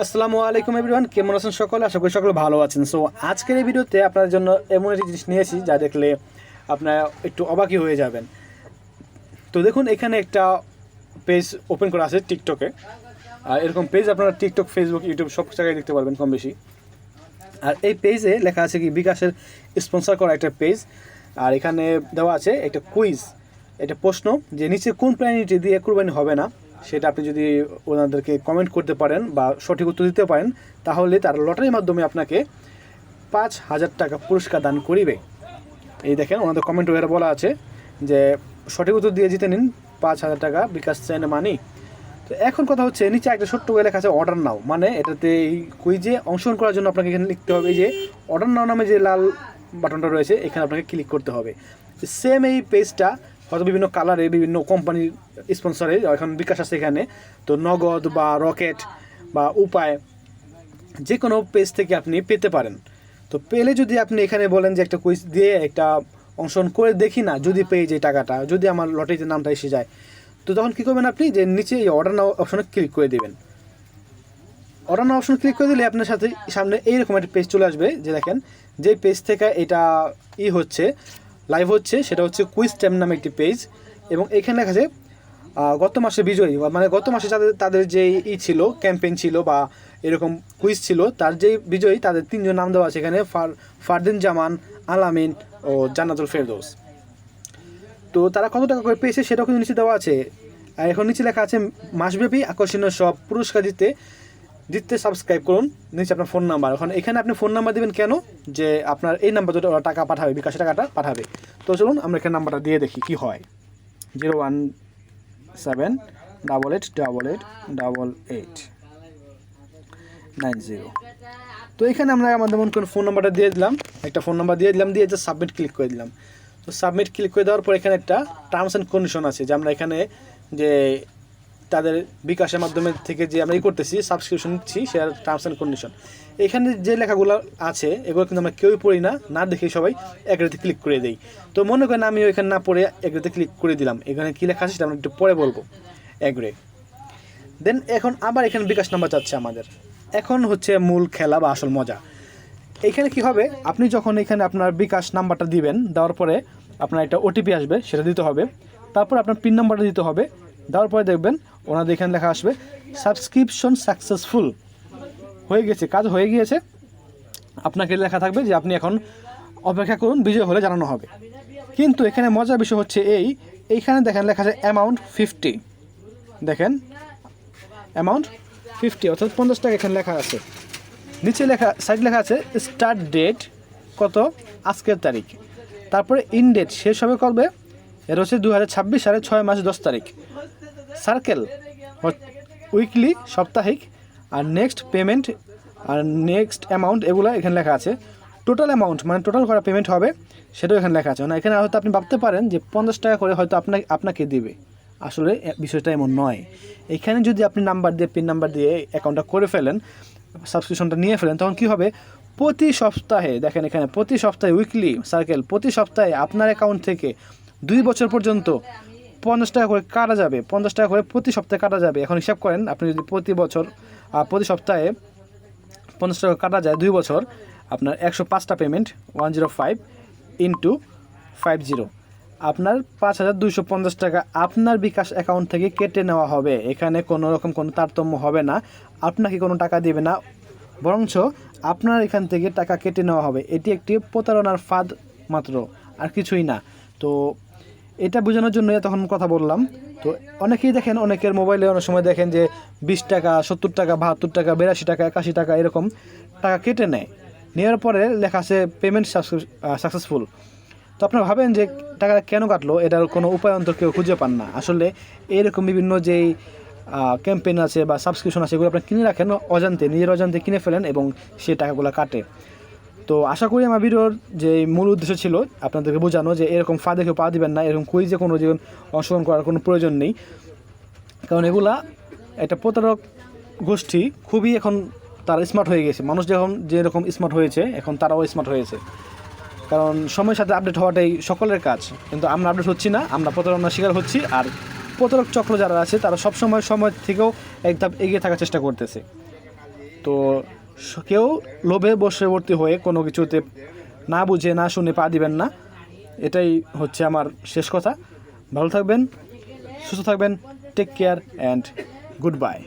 আসসালামু আলাইকুম এভরিওয়ান কেমন আছেন সকলে? আশা করি সকলে ভালো আছেন। সো আজকের এই ভিডিওতে আপনার জন্য এমন একটি জিনিস নিয়েছি যা দেখলে আপনারা একটু অবাকই হয়ে যাবেন। তো দেখুন, এখানে একটা পেজ ওপেন করা আছে টিকটকে আর এরকম পেজ আপনারা টিকটক ফেসবুক ইউটিউব সব জায়গায় দেখতে পারবেন কম বেশি। আর এই পেজে লেখা আছে কি, বিকাশের স্পন্সর করা একটা পেজ আর এখানে দেওয়া আছে একটা কুইজ এটা প্রশ্ন, যে নিচে কোন প্রাণীটি দিয়ে কুরবানি হবে না। সেটা আপনি যদি ওনাদেরকে কমেন্ট করতে পারেন বা সঠিক উত্তর দিতে পারেন, তাহলে তার লটারির মাধ্যমে আপনাকে পাঁচ হাজার টাকা পুরস্কার দান করিবে। এই দেখেন, ওনাদের কমেন্ট ওয়ারে বলা আছে যে, সঠিক উত্তর দিয়ে জিতে নিন, পাঁচ হাজার টাকা বিকাশ চেন মানি তো এখন কথা হচ্ছে, নিচে একটা ছোট্ট করে লেখা আছে অর্ডার নাও মানে এটাতে এই কুইজে অংশগ্রহণ করার জন্য আপনাকে এখানে লিখতে হবে যে অর্ডার নাও নামে যে লাল বাটনটা রয়েছে, এখানে আপনাকে ক্লিক করতে হবে। সেম এই পেজটা হয়তো বিভিন্ন কালারে বিভিন্ন কোম্পানির স্পন্সরে এখন বিকাশ আছে এখানে। তো নগদ বা রকেট বা উপায় যে কোনো পেজ থেকে আপনি পেতে পারেন। তো পেলে যদি আপনি এখানে বলেন যে একটা কুইজ দিয়ে একটা অংশগ্রহণ করে দেখি না, যদি পেয়ে যে টাকাটা, যদি আমার লটারিতে নামটা এসে যায়, তো তখন কী করবেন আপনি? যে নিচে এই অর্ডার নাও অপশনে ক্লিক করে দেবেন। অর্ডার নাও অপশন ক্লিক করে দিলে আপনার সাথে সামনে এইরকম একটা পেজ চলে আসবে, যে দেখেন, যে পেজ থেকে এটা ই হচ্ছে লাইভ হচ্ছে, সেটা হচ্ছে কুইজ টাইম নামে একটি পেজ এবং এখানে লেখা যায় গত মাসে বিজয়ী মানে গত মাসে তাদের তাদের যে ই ছিল ক্যাম্পেইন ছিল বা এরকম কুইজ ছিল, তার যে বিজয়ী, তাদের তিনজন নাম দেওয়া আছে এখানে, ফার, ফারদিন জামান, আলামিন ও জান্নাতুল ফেরদৌস। তো তারা কত টাকা করে পেয়েছে, সেটাও কিন্তু নিচে দেওয়া আছে। আর এখন নিচে লেখা আছে, মাসব্যাপী আকর্ষণীয় সব পুরস্কার দিতে দিতে সাবস্ক্রাইব করুন। নিচে আপনার ফোন নাম্বার এখন এখানে আপনি ফোন নাম্বার দেবেন কেন? যে আপনার এই নাম্বার দুটো ওরা টাকা পাঠাবে, বিকাশ টাকাটা পাঠাবে। তো চলুন, আমরা এখানে নাম্বারটা দিয়ে দেখি কি হয়। Zero one seven double eight double eight double eight nine zero তো এখানে আমরা আমাদের মন করে ফোন নাম্বারটা দিয়ে দিলাম, একটা ফোন নাম্বার দিয়ে দিলাম, দিয়ে জাস্ট সাবমিট ক্লিক করে দিলাম। তো সাবমিট ক্লিক করে দেওয়ার পর এখানে একটা টার্মস অ্যান্ড কন্ডিশন আছে, যে আমরা এখানে যে তাদের বিকাশের মাধ্যমে থেকে যে আমরা ই করতেছি সাবস্ক্রিপশন নিচ্ছি সেটার টার্মস অ্যান্ড কন্ডিশন এখানে যে লেখাগুলো আছে, এগুলো কিন্তু আমরা কেউই পড়ি না না দেখে সবাই এগ্রিতে ক্লিক করে দিই। তো মনে করেন আমি ওইখানে না পড়ে এগ্রিতে ক্লিক করে দিলাম। এখানে কী লেখা আছে সেটা আমরা একটু পরে বলব। এগ্রে দেন এখন আবার এখানে বিকাশ নাম্বার চাচ্ছে আমাদের। এখন হচ্ছে মূল খেলা বা আসল মজা। এখানে কি হবে? আপনি যখন এখানে আপনার বিকাশ নাম্বারটা দিবেন, দেওয়ার পরে আপনার একটা ওটিপি আসবে, সেটা দিতে হবে। তারপর আপনার পিন নাম্বারটা দিতে হবে। দেওয়ার পরে দেখবেন ওনাদের এখানে লেখা আসবে, সাবস্ক্রিপশন সাকসেসফুল। হয়ে গেছে, কাজ হয়ে গিয়েছে। আপনাকে লেখা থাকবে যে আপনি এখন অপেক্ষা করুন, বিজয় হলে জানানো হবে। কিন্তু এখানে মজার বিষয় হচ্ছে এই, এইখানে দেখেন লেখা আছে অ্যামাউন্ট ফিফটি দেখেন অ্যামাউন্ট ফিফটি অর্থাৎ পঞ্চাশ টাকা এখানে লেখা আছে। নিচে লেখা সাইড লেখা আছে স্টার্ট ডেট কত? আজকের তারিখ। তারপরে ইন ডেট শেষ হবে করবে এর হচ্ছে দু হাজার ছাব্বিশ সালের ছয় মাস দশ তারিখ। সার্কেল উইকলি, সাপ্তাহিক, আর নেক্সট পেমেন্ট, আর নেক্সট অ্যামাউন্ট, এগুলো এখানে লেখা আছে। টোটাল অ্যামাউন্ট মানে টোটাল করা পেমেন্ট হবে, সেটাও এখানে লেখা আছে। মানে এখানে হয়তো আপনি ভাবতে পারেন যে পঞ্চাশ টাকা করে হয়তো আপনাকে আপনাকে দেবে। আসলে বিষয়টা এমন নয়। এখানে যদি আপনি নাম্বার দিয়ে, পিন নাম্বার দিয়ে অ্যাকাউন্টটা করে ফেলেন সাবস্ক্রিপশনটা নিয়ে ফেলেন, তখন কী হবে? প্রতি সপ্তাহে, দেখেন এখানে, প্রতি সপ্তাহে উইকলি সার্কেল প্রতি সপ্তাহে আপনার অ্যাকাউন্ট থেকে দুই বছর পর্যন্ত পঞ্চাশ টাকা করে কাটা যাবে, পঞ্চাশ টাকা করে প্রতি সপ্তাহে কাটা যাবে। এখন হিসাব করেন, আপনি যদি প্রতি বছর প্রতি সপ্তাহে পঞ্চাশ টাকা কাটা যায় দুই বছর, আপনার একশো পাঁচটা payment one zero five into five zero আপনার পাঁচ হাজার দুইশো পঞ্চাশ টাকা আপনার বিকাশ অ্যাকাউন্ট থেকে কেটে নেওয়া হবে। এখানে কোনো রকম কোনো তারতম্য হবে না। আপনাকে কোনো টাকা দেবে না। বরঞ্চ আপনার এখান থেকে টাকা কেটে নেওয়া হবে। এটি একটি প্রতারণার ফাঁদ মাত্র, আর কিছুই না। তো এটা বোঝানোর জন্য তখন কথা বললাম। তো অনেকেই দেখেন, অনেকের মোবাইলে অনেক সময় দেখেন যে বিশ টাকা, সত্তর টাকা, বাহাত্তর টাকা, বিরাশি টাকা, একাশি টাকা এরকম টাকা কেটে নেয়। নেওয়ার পরে লেখা আছে পেমেন্ট সাকসেসফুল তো আপনারা ভাবেন যে টাকাটা কেন কাটলো? এটার কোনো উপায় অন্তর কেউ খুঁজে পান না। আসলে এরকম বিভিন্ন যেই ক্যাম্পেইন আছে বা সাবস্ক্রিপশন আছে, এগুলো আপনি কিনে রাখেন, অজান্তে, নিজের অজান্তে কিনে ফেলেন এবং সেই টাকাগুলো কাটে। তো আশা করি আমার ভিডিওর যে মূল উদ্দেশ্য ছিল আপনাদেরকে বোঝানো যে এরকম ফাঁদে কেউ পা দিবেন না, এরকম কুইজে কোনো জীবন অংশগ্রহণ করার কোনো প্রয়োজন নেই। কারণ এগুলা একটা প্রতারক গোষ্ঠী খুবই এখন তারা স্মার্ট হয়ে গেছে। মানুষ যখন যেরকম স্মার্ট হয়েছে, এখন তারাও স্মার্ট হয়েছে। কারণ সময়ের সাথে আপডেট হওয়াটাই সকলের কাজ। কিন্তু আমরা আপডেট হচ্ছি না, আমরা প্রতারণার শিকার হচ্ছি আর প্রতারক চক্র যারা আছে, তারা সবসময় সময় থেকেও এক ধাপ এগিয়ে থাকার চেষ্টা করতেছে। তো কেউ লোভে বশবর্তী হয়ে কোনো কিছুতে না বুঝে, না শুনে পা দিবেন না। এটাই হচ্ছে আমার শেষ কথা। ভালো থাকবেন, সুস্থ থাকবেন take care and good bye